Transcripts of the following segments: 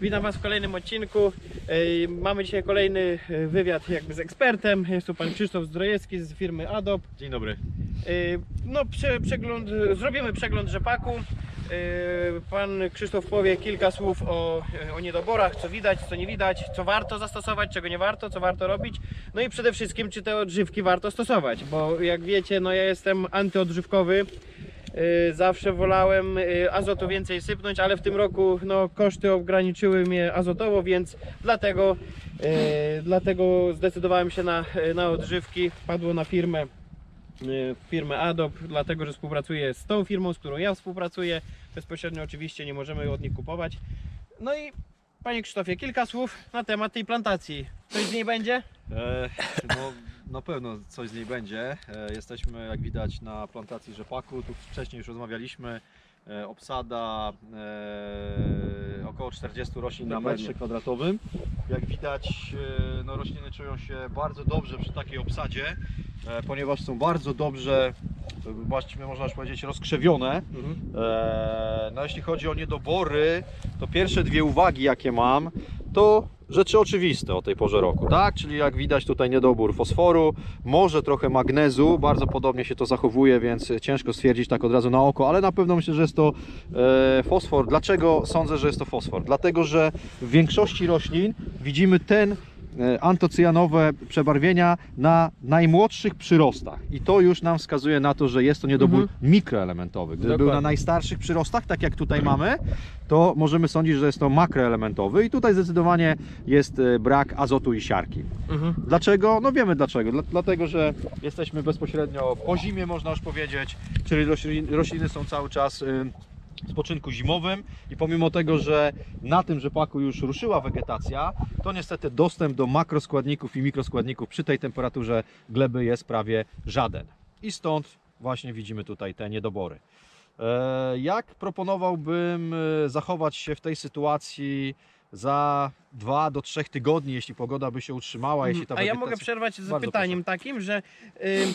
Witam Was w kolejnym odcinku. Mamy dzisiaj kolejny e, wywiad jakby z ekspertem. Jest tu pan Krzysztof Zdrojewski z firmy Adop. Dzień dobry. No, prze, przegląd, zrobimy przegląd rzepaku. Pan Krzysztof powie kilka słów o, o niedoborach, co widać, co nie widać, co warto zastosować, czego nie warto, co warto robić. No i przede wszystkim, czy te odżywki warto stosować, bo jak wiecie, no ja jestem antyodżywkowy. Y, Zawsze wolałem y, azotu więcej sypnąć, ale w tym roku no, koszty ograniczyły mnie azotowo, więc dlatego, y, dlatego zdecydowałem się na, na odżywki. Padło na firmę, firmę Adop, dlatego że współpracuję z tą firmą, z którą ja współpracuję. Bezpośrednio oczywiście nie możemy od nich kupować. No i Panie Krzysztofie, kilka słów na temat tej plantacji. Coś z niej będzie? E, no, na pewno coś z niej będzie. E, jesteśmy, jak widać, na plantacji rzepaku. Tu wcześniej już rozmawialiśmy. E, obsada e, około 40 roślin na metrze kwadratowym. Jak widać, no, rośliny czują się bardzo dobrze przy takiej obsadzie, ponieważ są bardzo dobrze, właściwie można powiedzieć, rozkrzewione. Eee, No jeśli chodzi o niedobory, to pierwsze dwie uwagi jakie mam, to rzeczy oczywiste o tej porze roku, tak? Czyli jak widać tutaj niedobór fosforu, może trochę magnezu, bardzo podobnie się to zachowuje, więc ciężko stwierdzić tak od razu na oko, ale na pewno myślę, że jest to e, fosfor. Dlaczego sądzę, że jest to fosfor? Dlatego, że w większości roślin widzimy ten antocyjanowe przebarwienia na najmłodszych przyrostach i to już nam wskazuje na to, że jest to niedobór Mhm. mikroelementowy. Gdyby był na Dokładnie. najstarszych przyrostach, tak jak tutaj mamy, to możemy sądzić, że jest to makroelementowy i tutaj zdecydowanie jest e, brak azotu i siarki. Mhm. Dlaczego? No wiemy dlaczego. Dla- Dlatego, że jesteśmy bezpośrednio po zimie, można już powiedzieć, czyli roślin- rośliny są cały czas spoczynku zimowym i pomimo tego, że na tym rzepaku już ruszyła wegetacja, to niestety dostęp do makroskładników i mikroskładników przy tej temperaturze gleby jest prawie żaden. I stąd właśnie widzimy tutaj te niedobory. E, Jak proponowałbym e, zachować się w tej sytuacji za 2 do 3 tygodni, jeśli pogoda by się utrzymała, jeśli ta A ja mogę przerwać z pytaniem takim, że y,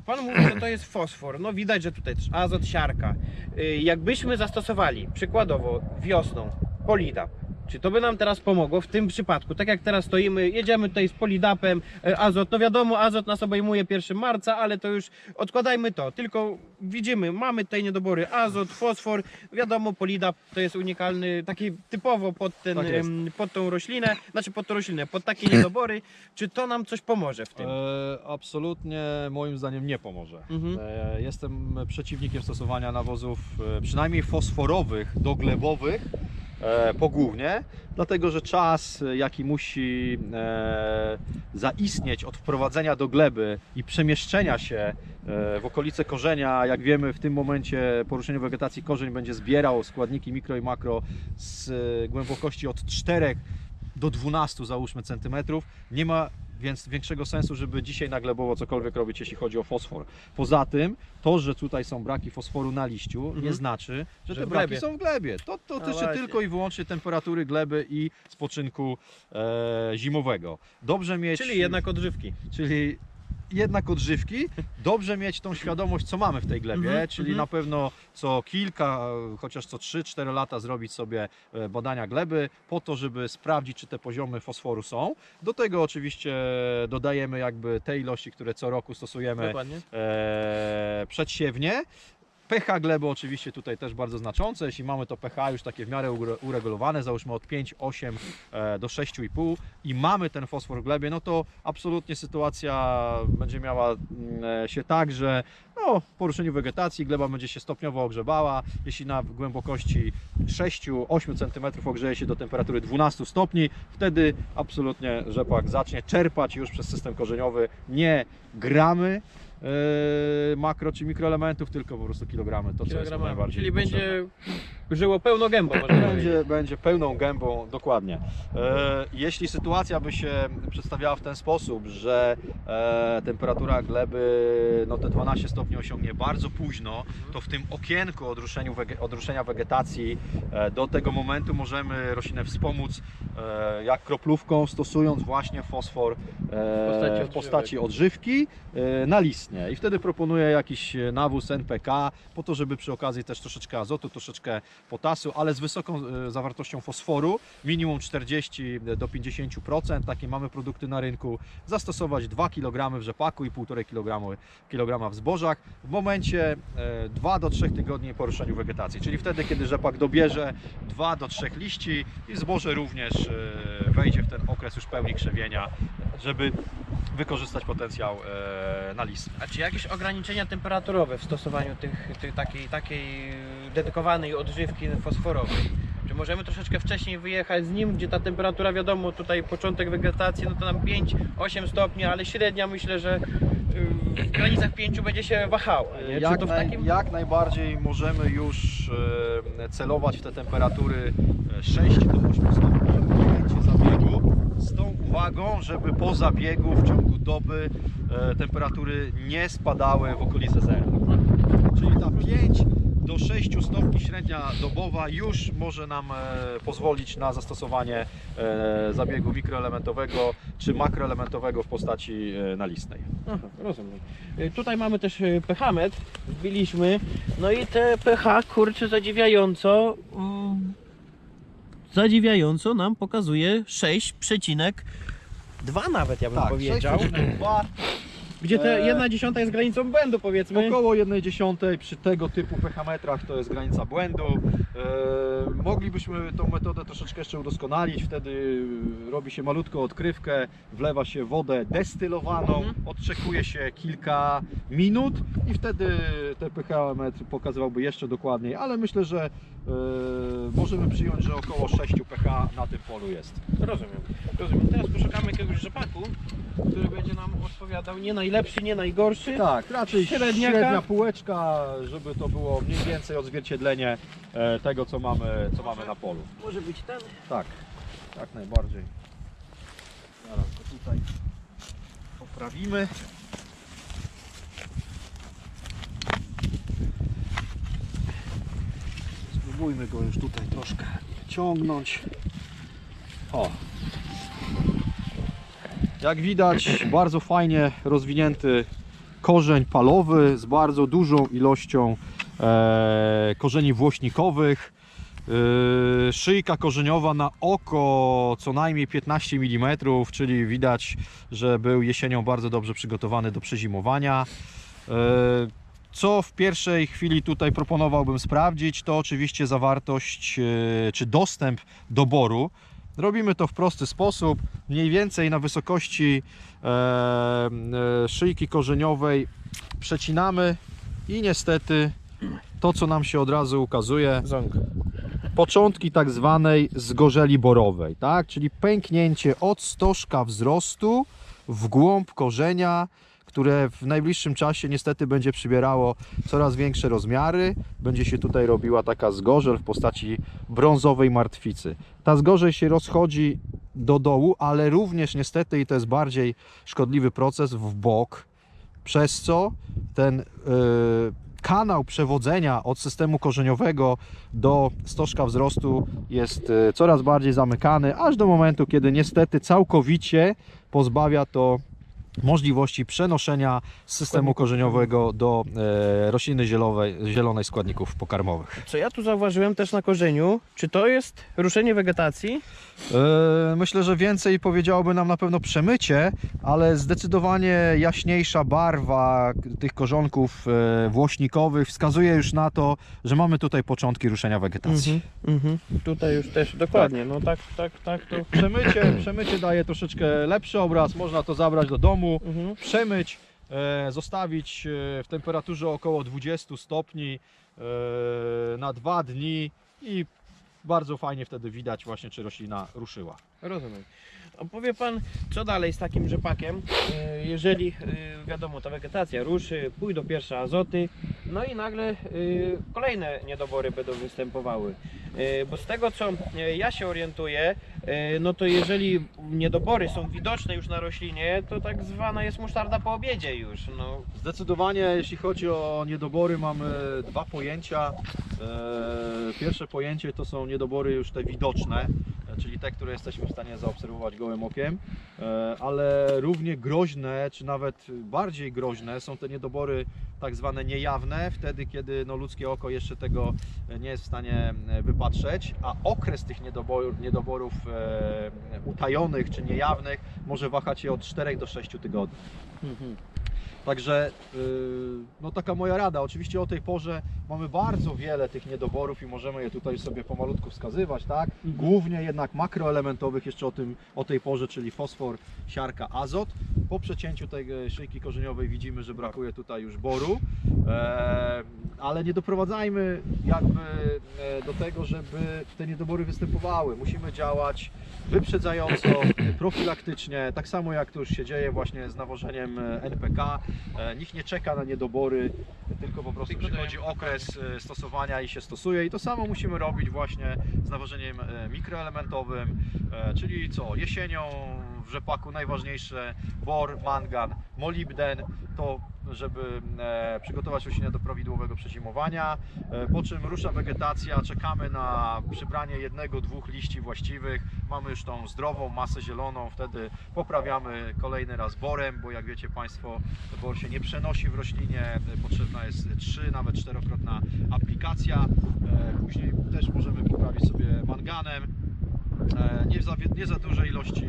Pan mówi, że to jest fosfor. No widać, że tutaj azot, siarka. Y, jakbyśmy zastosowali przykładowo wiosną polidap, czy to by nam teraz pomogło w tym przypadku? Tak jak teraz stoimy, jedziemy tutaj z polidapem, y, azot, no wiadomo, azot nas obejmuje 1 marca, ale to już odkładajmy to. Tylko widzimy, mamy tutaj niedobory azot, fosfor. Wiadomo, polidap to jest unikalny, taki typowo pod, ten, Tak jest. pod tą roślinę, znaczy pod tą roślinę, pod takie niedobory. Czy to nam coś pomoże w tym? E, absolutnie moim zdaniem nie pomoże. Mhm. E, jestem przeciwnikiem stosowania nawozów e, przynajmniej fosforowych do glebowych e, pogłównie, dlatego że czas e, jaki musi e, zaistnieć od wprowadzenia do gleby i przemieszczenia się e, w okolice korzenia, jak wiemy w tym momencie po ruszeniu wegetacji korzeń będzie zbierał składniki mikro i makro z e, głębokości od 4 do 12 załóżmy centymetrów. Nie ma więc większego sensu, żeby dzisiaj naglebowo cokolwiek robić, jeśli chodzi o fosfor. Poza tym, to, że tutaj są braki fosforu na liściu, nie Mhm. znaczy, że, Że te braki glebie. są w glebie. To, to No tylko i wyłącznie temperatury gleby i spoczynku e, zimowego. Dobrze mieć... Czyli jednak odżywki. Czyli jednak odżywki. Dobrze mieć tą świadomość, co mamy w tej glebie, Mhm, czyli mhm. na pewno co kilka, chociaż co 3-4 lata zrobić sobie e, badania gleby, po to, żeby sprawdzić, czy te poziomy fosforu są. Do tego oczywiście dodajemy jakby te ilości, które co roku stosujemy e, przedsiewnie. pH gleby oczywiście tutaj też bardzo znaczące. Jeśli mamy to pH już takie w miarę ure- uregulowane, załóżmy od 5,8 e, do 6,5 i mamy ten fosfor w glebie, no to absolutnie sytuacja będzie miała mm, e, się tak, że no, po ruszeniu wegetacji gleba będzie się stopniowo ogrzewała. Jeśli na głębokości 6-8 cm ogrzeje się do temperatury 12 stopni, wtedy absolutnie rzepak zacznie czerpać już przez system korzeniowy nie gramy makro czy mikroelementów, tylko po prostu kilogramy, to co jest Kilogramami. najbardziej Czyli potrzebne. będzie żyło pełną gębą, można powiedzieć. Będzie, będzie pełną gębą, dokładnie. E, jeśli sytuacja by się przedstawiała w ten sposób, że e, temperatura gleby, no te 12 stopni osiągnie bardzo późno, to w tym okienku odruszeniu wege, odruszenia wegetacji e, do tego momentu możemy roślinę wspomóc e, jak kroplówką, stosując właśnie fosfor e, w postaci odżywki e, na I wtedy proponuję jakiś e, nawóz NPK po to, żeby przy okazji też troszeczkę azotu, troszeczkę potasu, ale z wysoką e, zawartością fosforu, minimum 40 do 50%, takie mamy produkty na rynku, zastosować 2 kg w rzepaku i 1,5 kg, kg w zbożach w momencie 2 do 3 tygodni po ruszeniu wegetacji, czyli wtedy, kiedy rzepak dobierze 2 do 3 liści i zboże również e, wejdzie w ten okres już pełni krzewienia, żeby wykorzystać potencjał e, na list. A czy jakieś ograniczenia temperaturowe w stosowaniu tych, tych, takiej, takiej dedykowanej odżywki fosforowej? Czy możemy troszeczkę wcześniej wyjechać z nim, gdzie ta temperatura, wiadomo, tutaj początek wegetacji, no to tam 5-8 stopni, ale średnia myślę, że y, w granicach 5 będzie się wahała. Jak, to w naj, takim... jak najbardziej możemy już e, celować w te temperatury e, 6 do 8 stopni z tą uwagą, żeby po zabiegu w ciągu doby e, temperatury nie spadały w okolice zera. Czyli ta 5 do 6 stopni średnia dobowa już może nam e, pozwolić na zastosowanie e, zabiegu mikroelementowego czy makroelementowego w postaci e, nalistnej. Aha, rozumiem. Y, Tutaj mamy też y, pH-metr, wbiliśmy, no i te pH, kurczę, zadziwiająco, zadziwiająco nam pokazuje 6,2 nawet, ja bym powiedział. 6,2 Gdzie te Eee. 1 dziesiąta jest granicą błędu, powiedzmy. Około 1,1 przy tego typu pH-metrach to jest granica błędu. E, moglibyśmy tą metodę troszeczkę jeszcze udoskonalić. Wtedy robi się malutką odkrywkę, wlewa się wodę destylowaną, Mhm. odczekuje się kilka minut i wtedy ten pH-metr pokazywałby jeszcze dokładniej, ale myślę, że możemy przyjąć, że około 6 pH na tym polu jest. Rozumiem, rozumiem. Teraz poszukamy jakiegoś rzepaku, który będzie nam odpowiadał nie najlepszy, nie najgorszy. Tak, raczej Średniaka. średnia półeczka, żeby to było mniej więcej odzwierciedlenie e, tego, co mamy, co mamy na polu. Może być ten. Tak, jak najbardziej. Zaraz go tutaj poprawimy. Spróbujmy go już tutaj troszkę ciągnąć. O. Jak widać, bardzo fajnie rozwinięty korzeń palowy z bardzo dużą ilością e, korzeni włośnikowych. Yy, szyjka korzeniowa na oko co najmniej 15 mm, czyli widać, że był jesienią bardzo dobrze przygotowany do przezimowania. Yy, Co w pierwszej chwili tutaj proponowałbym sprawdzić, to oczywiście zawartość yy, czy dostęp do boru. Robimy to w prosty sposób, mniej więcej na wysokości e, e, szyjki korzeniowej przecinamy i niestety to, co nam się od razu ukazuje, początki tak zwanej zgorzeli borowej, tak? czyli pęknięcie od stożka wzrostu w głąb korzenia, które w najbliższym czasie niestety będzie przybierało coraz większe rozmiary. Będzie się tutaj robiła taka zgorzel w postaci brązowej martwicy. Ta zgorzel się rozchodzi do dołu, ale również niestety, i to jest bardziej szkodliwy proces, w bok, przez co ten y, kanał przewodzenia od systemu korzeniowego do stożka wzrostu jest y, coraz bardziej zamykany, aż do momentu, kiedy niestety całkowicie pozbawia to możliwości przenoszenia systemu korzeniowego do e, rośliny zielowej, zielonej składników pokarmowych. Co ja tu zauważyłem też na korzeniu, czy to jest ruszenie wegetacji? E, Myślę, że więcej powiedziałoby nam na pewno przemycie, ale zdecydowanie jaśniejsza barwa tych korzonków e, włośnikowych wskazuje już na to, że mamy tutaj początki ruszenia wegetacji. mhm. Tutaj już też dokładnie, no tak, tak, tak to. Przemycie, przemycie daje troszeczkę lepszy obraz, można to zabrać do domu, Mhm. przemyć, e, zostawić e, w temperaturze około 20 stopni e, na dwa dni i bardzo fajnie wtedy widać właśnie, czy roślina ruszyła. Rozumiem. A powie pan, co dalej z takim rzepakiem, e, jeżeli e, wiadomo, ta wegetacja ruszy, pójdą pierwsze azoty, no i nagle kolejne niedobory będą występowały. Bo z tego co ja się orientuję, no to jeżeli niedobory są widoczne już na roślinie, to tak zwana jest musztarda po obiedzie już. No, Zdecydowanie, jeśli chodzi o niedobory, mamy dwa pojęcia. E, Pierwsze pojęcie to są niedobory już te widoczne, e, czyli te, które jesteśmy w stanie zaobserwować gołym okiem, E, ale równie groźne, czy nawet bardziej groźne są te niedobory tak zwane niejawne, wtedy kiedy no, ludzkie oko jeszcze tego nie jest w stanie e, wypatrzeć, a okres tych niedoborów, niedoborów utajonych czy niejawnych może wahać się od 4 do 6 tygodni. Także yy, no taka moja rada. Oczywiście o tej porze mamy bardzo wiele tych niedoborów i możemy je tutaj sobie pomalutku wskazywać, tak? Głównie jednak makroelementowych jeszcze o, tym, o tej porze, czyli fosfor, siarka, azot. Po przecięciu tej e, szyjki korzeniowej widzimy, że brakuje tutaj już boru, e, ale nie doprowadzajmy jakby e, do tego, żeby te niedobory występowały. Musimy działać wyprzedzająco, profilaktycznie, tak samo jak to już się dzieje właśnie z nawożeniem NPK. E, Nikt nie czeka na niedobory, tylko po prostu przychodzi okres e, stosowania i się stosuje. I to samo musimy robić właśnie z nawożeniem e, mikroelementowym, czyli co, jesienią w rzepaku najważniejsze bor, mangan, molibden, to żeby e, przygotować roślinę do prawidłowego przezimowania, e, po czym rusza wegetacja, czekamy na przybranie jednego, dwóch liści właściwych, mamy już tą zdrową masę zieloną, wtedy poprawiamy kolejny raz borem, bo jak wiecie Państwo, bor się nie przenosi w roślinie, potrzebna jest trzy, nawet czterokrotna aplikacja, E, później też możemy poprawić sobie manganem, nie za, nie za dużej ilości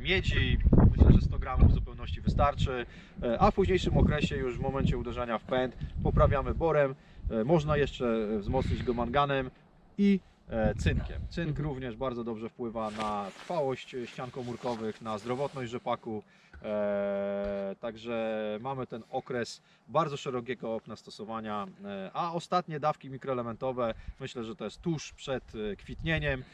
miedzi, myślę, że 100 gramów w zupełności wystarczy, E, a w późniejszym okresie już w momencie uderzania w pęd poprawiamy borem, E, można jeszcze wzmocnić go manganem i e, cynkiem. Cynk Mhm. również bardzo dobrze wpływa na trwałość ścian komórkowych, na zdrowotność rzepaku, e, także mamy ten okres bardzo szerokiego okna stosowania, e, a ostatnie dawki mikroelementowe myślę, że to jest tuż przed e, kwitnieniem, e,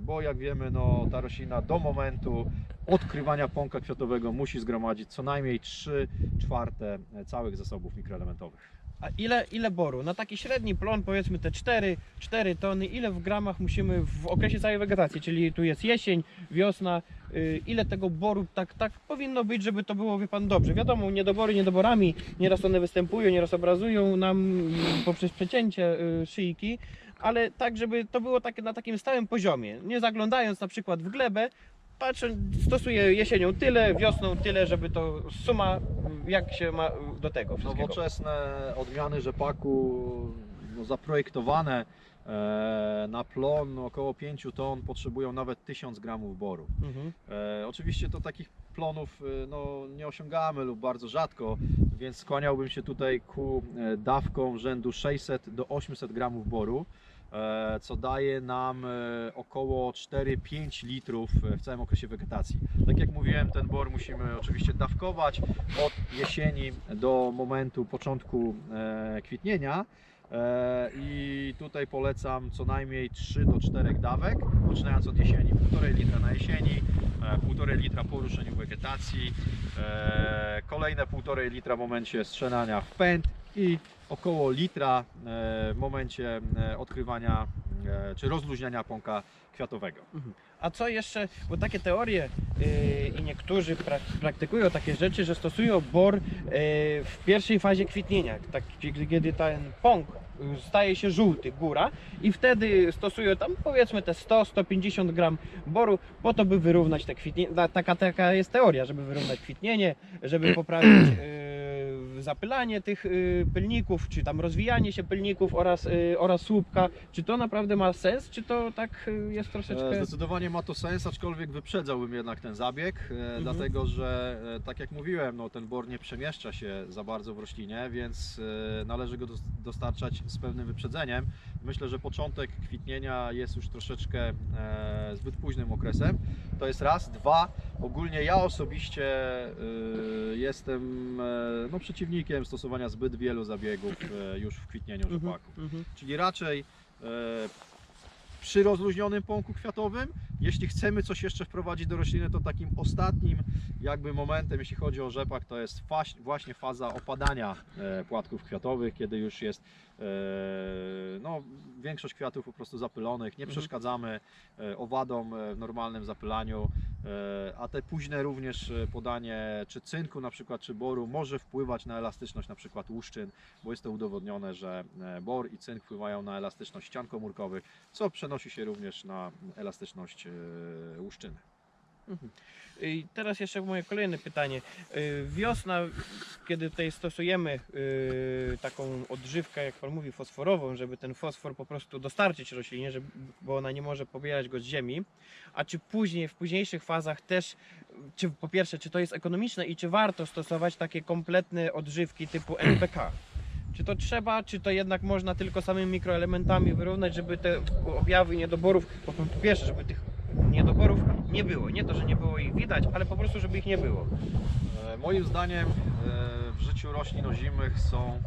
bo jak wiemy, no, ta roślina do momentu odkrywania pąka kwiatowego musi zgromadzić co najmniej 3 czwarte całych zasobów mikroelementowych. A ile, ile boru? Na taki średni plon, powiedzmy te 4, 4 tony, ile w gramach musimy w okresie całej wegetacji, czyli tu jest jesień, wiosna, y, ile tego boru tak, tak powinno być, żeby to było, wie Pan, dobrze. Wiadomo, niedobory niedoborami, nieraz one występują, nieraz obrazują nam poprzez przecięcie y, szyjki, ale tak, żeby to było takie, na takim stałym poziomie, nie zaglądając na przykład w glebę, patrzę, stosuję jesienią tyle, wiosną tyle, żeby to suma, jak się ma do tego wszystkiego. Nowoczesne odmiany rzepaku no, zaprojektowane e, na plon około 5 ton potrzebują nawet 1000 gramów boru. Mhm. E, oczywiście to takich plonów e, no, nie osiągamy lub bardzo rzadko, więc skłaniałbym się tutaj ku e, dawkom rzędu 600 do 800 gramów boru, co daje nam e, około 4-5 litrów e, w całym okresie wegetacji. Tak jak mówiłem, ten bor musimy oczywiście dawkować od jesieni do momentu początku e, kwitnienia. E, I tutaj polecam co najmniej 3 do 4 dawek, poczynając od jesieni. 1,5 litra na jesieni, e, 1,5 litra po ruszeniu wegetacji, e, kolejne 1,5 litra w momencie strzelania w pęd i około litra e, w momencie e, odkrywania e, czy rozluźniania pąka kwiatowego. A co jeszcze, bo takie teorie i niektórzy prak- praktykują takie rzeczy, że stosują bor w pierwszej fazie kwitnienia, tak, kiedy- ten pąk staje się żółty, góra i wtedy stosują tam powiedzmy te 100-150 gram boru po to, by wyrównać te kwitnienie, Ta- taka, taka jest teoria, żeby wyrównać kwitnienie, żeby poprawić zapylanie tych yy, pylników, czy tam rozwijanie się pylników oraz, yy, oraz słupka, czy to naprawdę ma sens, czy to tak yy, jest E, troszeczkę... Zdecydowanie ma to sens, aczkolwiek wyprzedzałbym jednak ten zabieg, e, dlatego że e, tak jak mówiłem, no, ten bor nie przemieszcza się za bardzo w roślinie, więc e, należy go dos- dostarczać z pewnym wyprzedzeniem. Myślę, że początek kwitnienia jest już troszeczkę e, zbyt późnym okresem. To jest raz. Dwa, ogólnie ja osobiście e, jestem e, no, przeciwnikiem stosowania zbyt wielu zabiegów e, już w kwitnieniu Mhm, rzepaku. mhm. Czyli raczej e, przy rozluźnionym pąku kwiatowym. Jeśli chcemy coś jeszcze wprowadzić do rośliny, to takim ostatnim jakby momentem, jeśli chodzi o rzepak, to jest faś- właśnie faza opadania e, płatków kwiatowych, kiedy już jest no, większość kwiatów po prostu zapylonych, nie Mhm. przeszkadzamy e, owadom e, w normalnym zapylaniu, a te późne również podanie czy cynku na przykład, czy boru może wpływać na elastyczność na przykład łuszczyn, bo jest to udowodnione, że bor i cynk wpływają na elastyczność ścian komórkowych, co przenosi się również na elastyczność łuszczyny. I teraz jeszcze moje kolejne pytanie. Y, Wiosna, kiedy tutaj stosujemy y, taką odżywkę, jak Pan mówi, fosforową, żeby ten fosfor po prostu dostarczyć roślinie, żeby, bo ona nie może pobierać go z ziemi, a czy później, w późniejszych fazach też, czy po pierwsze, czy to jest ekonomiczne i czy warto stosować takie kompletne odżywki typu NPK? Czy to trzeba, czy to jednak można tylko samymi mikroelementami wyrównać, żeby te objawy niedoborów, po pierwsze, żeby tych niedoborów nie było. Nie to, że nie było ich widać, ale po prostu, żeby ich nie było. E, Moim zdaniem e, w życiu roślin ozimych są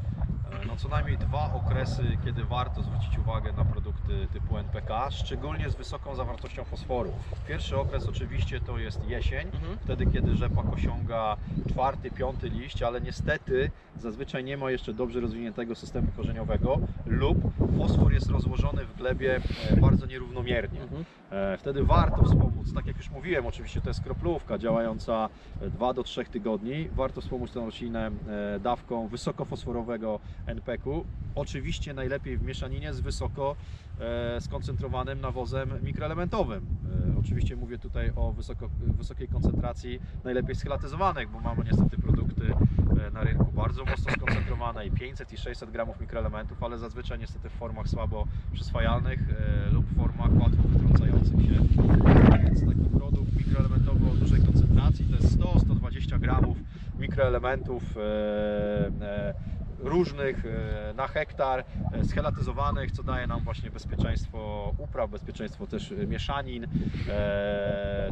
no, co najmniej dwa okresy, kiedy warto zwrócić uwagę na produkty typu NPK, szczególnie z wysoką zawartością fosforu. Pierwszy okres oczywiście to jest jesień, Mhm. wtedy kiedy rzepak osiąga czwarty, piąty liść, ale niestety zazwyczaj nie ma jeszcze dobrze rozwiniętego systemu korzeniowego lub fosfor jest rozłożony w glebie e, bardzo nierównomiernie. Mhm. E, Wtedy warto wspomóc, tak jak już mówiłem, oczywiście to jest kroplówka działająca 2 do 3 tygodni. Warto wspomóc tę roślinę e, dawką wysokofosforowego NPK-u. Oczywiście najlepiej w mieszaninie z wysoko e, skoncentrowanym nawozem mikroelementowym. E, Oczywiście mówię tutaj o wysoko, wysokiej koncentracji najlepiej schelatyzowanych, bo mamy niestety produkty e, na rynku bardzo mocno skoncentrowane i 500 i 600 gramów mikroelementów, ale zazwyczaj niestety w formach słabo przyswajalnych lub w formach łatwo wytrącających się. Więc taki produkt mikroelementowy o dużej koncentracji to jest 100-120 gramów mikroelementów różnych e, na hektar, e, schelatyzowanych, co daje nam właśnie bezpieczeństwo upraw, bezpieczeństwo też e, mieszanin.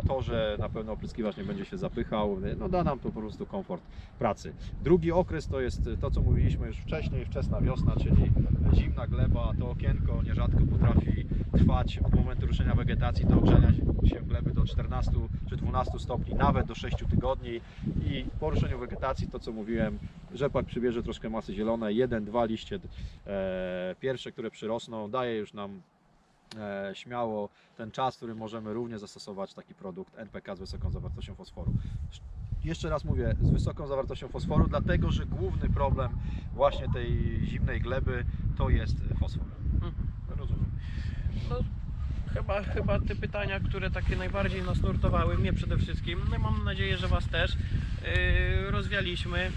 To, że na pewno opryskiwacz nie będzie się zapychał, no da nam to po prostu komfort pracy. Drugi okres to jest to, co mówiliśmy już wcześniej, wczesna wiosna, czyli zimna gleba. To okienko nierzadko potrafi trwać od momentu ruszenia wegetacji do ogrzenia się gleby do 14 czy 12 stopni, nawet do 6 tygodni. I po ruszeniu wegetacji, to co mówiłem, rzepak przybierze troszkę masy zielonej, jeden, dwa liście e, pierwsze, które przyrosną, daje już nam e, śmiało ten czas, w którym możemy również zastosować taki produkt NPK z wysoką zawartością fosforu. Jeszcze raz mówię, z wysoką zawartością fosforu, dlatego że główny problem właśnie tej zimnej gleby to jest fosfor. Mhm. Rozumiem. No, chyba, chyba te pytania, które takie najbardziej nas nurtowały, mnie przede wszystkim, no i mam nadzieję, że Was też, yy, rozwialiśmy.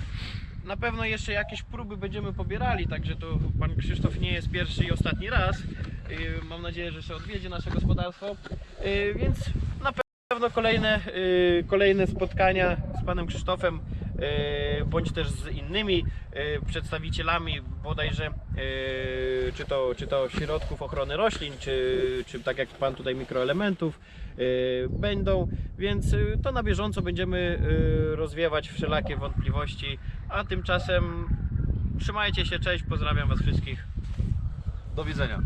Na pewno jeszcze jakieś próby będziemy pobierali, także to Pan Krzysztof nie jest pierwszy i ostatni raz. Yy, mam nadzieję, że się odwiedzi nasze gospodarstwo. Yy, więc na pewno kolejne, yy, kolejne spotkania z Panem Krzysztofem bądź też z innymi yy, przedstawicielami bodajże yy, czy, to, czy to środków ochrony roślin, czy, czy tak jak Pan tutaj mikroelementów będą, więc to na bieżąco będziemy rozwiewać wszelakie wątpliwości, a tymczasem trzymajcie się, cześć, pozdrawiam Was wszystkich. Do widzenia.